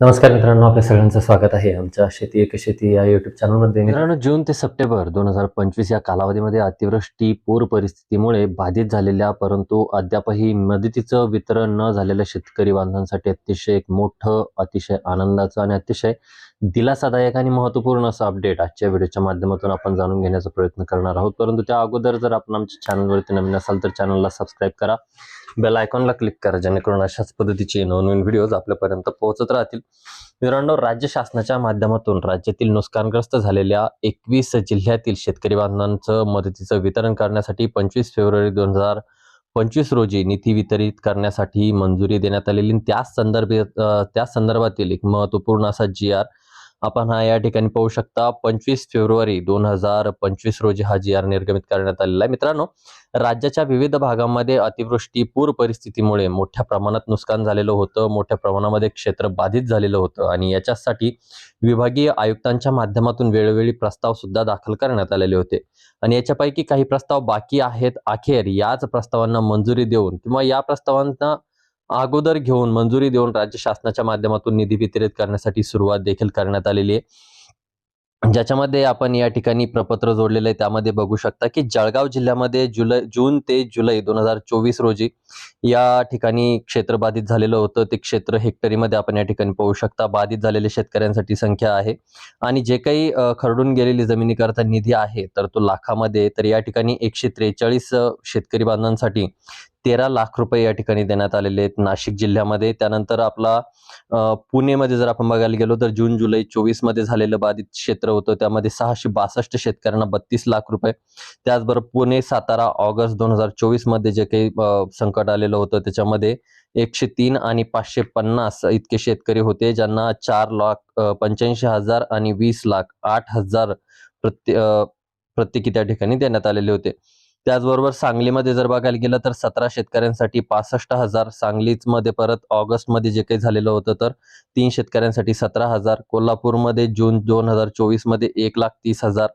नमस्कार मित्रांनो आपल्या सगळ्यांचं स्वागत आहे आमच्या शेती एक शेती या युट्यूब चॅनलमध्ये मित्रांनो जून ते सप्टेंबर दोन हजार पंचवीस या कालावधीमध्ये अतिवृष्टी पूर परिस्थितीमुळे बाधित झालेल्या परंतु अद्यापही मदतीचं वितरण न झालेल्या शेतकरी बांधवांसाठी अतिशय एक मोठं अतिशय आनंदाचं आणि अतिशय दिलासादायक आणि महत्त्वपूर्ण असं अपडेट आजच्या व्हिडिओच्या माध्यमातून आपण जाणून घेण्याचा प्रयत्न करणार आहोत. परंतु त्या अगोदर जर आपण आमच्या चॅनलवरती नवीन असाल तर चॅनलला सबस्क्राईब करा. बेल आयकॉनला क्लिक करा जेणेकरून अशाच पद्धतीचे नवनवीन व्हिडिओज आपल्यापर्यंत पोहोचत राहतील. मित्रांनो राज्य शासनाच्या माध्यमातून राज्यातील नुकसानग्रस्त झालेल्या एकवीस जिल्ह्यातील शेतकरी बांधवांचं मदतीचं वितरण करण्यासाठी पंचवीस फेब्रुवारी दोन हजार पंचवीस रोजी निधी वितरित करण्यासाठी मंजुरी देण्यात आलेली. आणि त्या संदर्भात त्या संदर्भातील एक महत्त्वपूर्ण असा जी आर आपण हा या ठिकाणी पाहू शकता पंचवीस फेब्रुवारी दोन हजार पंचवीस रोजी हा जी आर निर्गमित करण्यात आलेला आहे. मित्रांनो राज्याच्या विविध भागामध्ये अतिवृष्टी पूर परिस्थितीमुळे मोठ्या प्रमाणात नुकसान झालेलं होतं मोठ्या प्रमाणामध्ये क्षेत्र बाधित झालेलं होतं आणि याच्यासाठी विभागीय आयुक्तांच्या माध्यमातून वेळोवेळी प्रस्ताव सुद्धा दाखल करण्यात आलेले होते. आणि याच्यापैकी काही प्रस्ताव बाकी आहेत अखेर याच प्रस्तावांना मंजुरी देऊन किंवा या प्रस्तावांना अगोदर घेऊन मंजुरी देऊन राज्य शासनाच्या माध्यमातून निधी वितरित करण्यासाठी सुरुवात देखील करण्यात आलेली आहे. ज्याच्यामध्ये आपण या ठिकाणी प्रपत्र जोडलेलं आहे त्यामध्ये बघू शकता की जळगाव जिल्ह्यामध्ये जुलै जून ते जुलै दोन हजार चोवीस रोजी या ठिकाणी क्षेत्र बाधित झालेलं होतं. ते क्षेत्र हेक्टरीमध्ये आपण या ठिकाणी पाहू शकता. बाधित झालेल्या शेतकऱ्यांसाठी संख्या आहे. आणि जे काही खरडून गेलेली जमिनीकरता निधी आहे तर तो लाखामध्ये तर या ठिकाणी एकशे त्रेचाळीस शेतकरी बांधवांसाठी तेरा लाख रुपये या ठिकाणी देण्यात आलेले आहेत नाशिक जिल्ह्यामध्ये. त्यानंतर आपला पुणेमध्ये जर आपण बघायला गेलो तर जून जुलै चोवीसमध्ये झालेलं बाधित क्षेत्र होतं. त्यामध्ये सहाशे बासष्ट शेतकऱ्यांना बत्तीस लाख रुपये. त्याचबरोबर पुणे सातारा ऑगस्ट दोन हजार चोवीसमध्ये जे काही संकट आलेलं होतं त्याच्यामध्ये एकशे तीन आणि पाचशे पन्नास इतके शेतकरी होते ज्यांना चार लाख पंच्याऐंशी हजार आणि वीस लाख आठ हजार प्रत्ये अ, प्रत्येकी त्या ठिकाणी देण्यात आलेले होते. त्याचबरोबर सांगलीमध्ये जर बघायला गेलं तर सतरा शेतकऱ्यांसाठी पासष्ट हजार सांगलीच मध्ये परत ऑगस्टमध्ये जे काही झालेलं होतं तर तीन शेतकऱ्यांसाठी सतरा हजार. कोल्हापूरमध्ये जून दोन हजार चोवीसमध्ये एक लाख तीस हजार.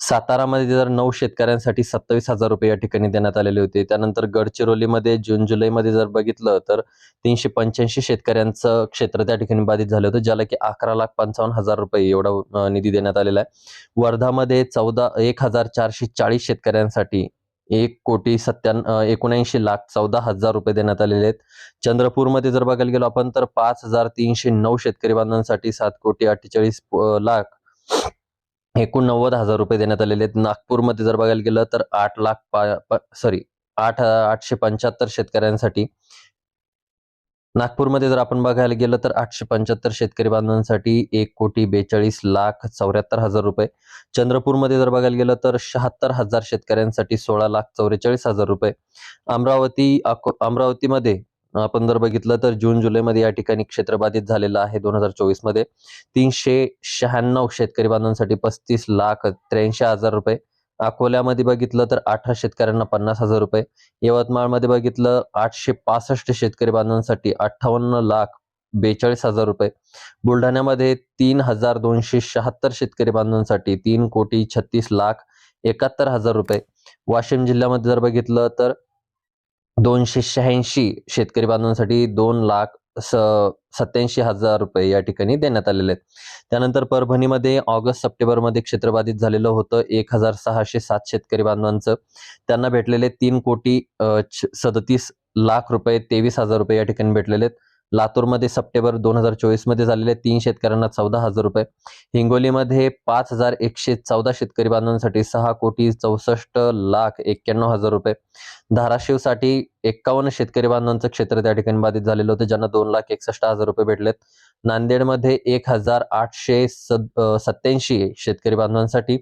सातारामध्ये जर नऊ शेतकऱ्यांसाठी सत्तावीस हजार रुपये या ठिकाणी देण्यात आलेले होते. त्यानंतर गडचिरोलीमध्ये जून जुलैमध्ये जर बघितलं तर तीनशे पंच्याऐंशी शेतकऱ्यांचं क्षेत्र त्या ठिकाणी बाधित झालं होतं ज्याला की अकरा लाख पंचावन्न हजार रुपये एवढा निधी देण्यात आलेला आहे. वर्धामध्ये चौदा एक हजार चारशे चाळीस शेतकऱ्यांसाठी एक कोटी सत्त्याण्ण एकोणऐंशी लाख चौदा हजार रुपये देण्यात आलेले आहेत. चंद्रपूरमध्ये जर बघायला गेलो आपण तर पाच हजार तीनशे नऊ शेतकरी बांधवांसाठी सात कोटी अठ्ठेचाळीस लाख एकोणनव्वद हजार रुपये देण्यात आलेले आहेत. नागपूरमध्ये जर बघायला गेलं तर आठ लाख सॉरी आठ आठशे पंच्याहत्तर शेतकऱ्यांसाठी नागपूरमध्ये जर आपण बघायला गेलं तर आठशे पंच्याहत्तर शेतकरी बांधवांसाठी एक कोटी बेचाळीस लाख चौऱ्याहत्तर हजार रुपये. चंद्रपूरमध्ये जर बघायला गेलं तर शहात्तर हजार शेतकऱ्यांसाठी सोळा लाख चौवेचाळीस हजार रुपये. अमरावती अको अमरावतीमध्ये आपण जर बघितलं तर जून जुलैमध्ये या ठिकाणी क्षेत्र बाधित झालेलं आहे दोन हजार चोवीसमध्ये तीनशे शहाण्णव शेतकरी बांधवांसाठी पस्तीस लाख त्र्याऐंशी हजार रुपये. अकोल्यामध्ये बघितलं तर अठरा शेतकऱ्यांना पन्नास हजार रुपये यवतमाळमध्ये बघितलं आठशे पासष्ट शेतकरी बांधवांसाठी अठ्ठावन्न लाख बेचाळीस हजार रुपये बुलढाण्यामध्ये तीन हजार दोनशे शहात्तर शेतकरी बांधवांसाठी तीन कोटी छत्तीस लाख एकाहत्तर हजार रुपये वाशिम जिल्ह्यामध्ये जर बघितलं तर दोनशे शहाऐंशी शेतकरी बांधवांसाठी दोन लाख स सत्याऐंशी हजार रुपये या ठिकाणी देण्यात आलेले आहेत. त्यानंतर परभणीमध्ये ऑगस्ट सप्टेंबरमध्ये क्षेत्रबाधित झालेलं होतं एक हजार सहाशे सात शेतकरी बांधवांचं. त्यांना भेटलेले तीन कोटी सदतीस लाख रुपये तेवीस हजार रुपये या ठिकाणी भेटलेले आहेत. लातूरमध्ये सप्टेंबर दोन हजार चोवीसमध्ये झालेले तीन शेतकऱ्यांना चौदा हजार रुपये. हिंगोलीमध्ये पाच हजार एकशे चौदा शेतकरी बांधवांसाठी सहा कोटी चौसष्ट लाख एक्क्याण्णव हजार रुपये. धाराशिवसाठी एक्कावन्न शेतकरी बांधवांचं क्षेत्र त्या ठिकाणी बाधित झालेलं होतं ज्यांना दोन लाख एकसष्ट हजार रुपये भेटलेत. नांदेडमध्ये एक हजार आठशे सत्याऐंशी शेतकरी बांधवांसाठी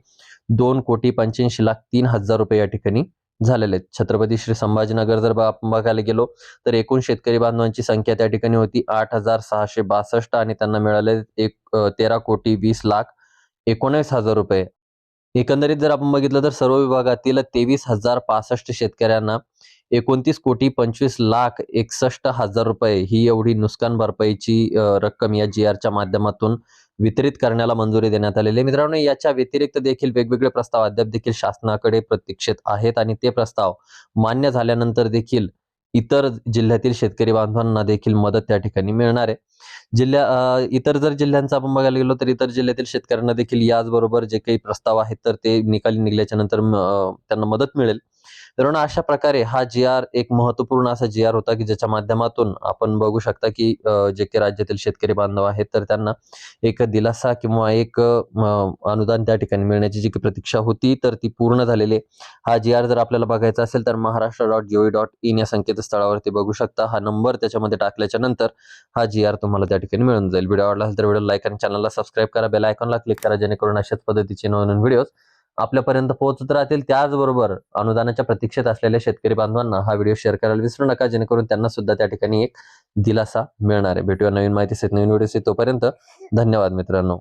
दोन कोटी पंच्याऐंशी लाख तीन हजार रुपये या ठिकाणी झालेले आहेत. छत्रपती श्री संभाजीनगर जर आपण बघायला गेलो तर एकूण शेतकरी बांधवांची संख्या त्या ठिकाणी होती आठ हजार सहाशे बासष्ट आणि त्यांना मिळाले एक तेरा कोटी वीस लाख एकोणीस हजार रुपये. एकंदरीत जर आपण बघितलं तर सर्व विभागातील तेवीस हजार पासष्ट शेतकऱ्यांना एकोणतीस कोटी पंचवीस लाख एकसष्ट हजार रुपये ही एवढी नुकसान भरपाईची रक्कम या जी आरच्या माध्यमातून वितरित करण्याला मंजुरी देण्यात आलेली आहे. मित्रांनो याच्या व्यतिरिक्त देखील वेगवेगळे प्रस्ताव अद्याप देखील शासनाकडे प्रतीक्षेत आहेत आणि ते प्रस्ताव मान्य झाल्यानंतर देखील इतर जिल्ह्यातील शेतकरी बांधवांना देखील मदत त्या ठिकाणी मिळणार आहे. जिल्ह्या इतर जर जिल्ह्यांचा आपण बघायला गेलो तर इतर जिल्ह्यातील शेतकऱ्यांना देखील याचबरोबर जे काही प्रस्ताव आहेत तर ते निकाली निघाल्याच्या नंतर त्यांना मदत मिळेल. तरुण अशा प्रकारे हा जी आर एक महत्त्वपूर्ण असा जी आर होता की ज्याच्या माध्यमातून आपण बघू शकता की जे काही राज्यातील शेतकरी बांधव आहेत तर त्यांना एक दिलासा किंवा एक अनुदान त्या ठिकाणी मिळण्याची जी काही प्रतीक्षा होती तर ती पूर्ण झालेली आहे. हा जी आर जर आपल्याला बघायचा असेल तर Maharashtra dot G O dot in या संकेतस्थळावरती बघू शकता. हा नंबर त्याच्यामध्ये टाकल्याच्या नंतर हा जी आर तुम्हाला त्या ठिकाणी मिळून जाईल. व्हिडिओ आवडला असेल तर व्हिडिओ लाईक आणि चॅनलला सबस्क्राईब करा. बेल आयकॉनला क्लिक करा जेणेकरून अशाच पद्धतीचे नवनवीन व्हिडिओज आपल्यापर्यंत पोहोचत राहतील त्याचबरोबर अनुदानाच्या प्रतीक्षेत असलेल्या शेतकरी बांधवांना हा व्हिडिओ शेअर करायला विसरू नका जेणेकरून त्यांना सुद्धा त्या ठिकाणी एक दिलासा मिळणार आहे. भेटूया नवीन माहिती नवीन व्हिडिओ तोपर्यंत धन्यवाद मित्रांनो.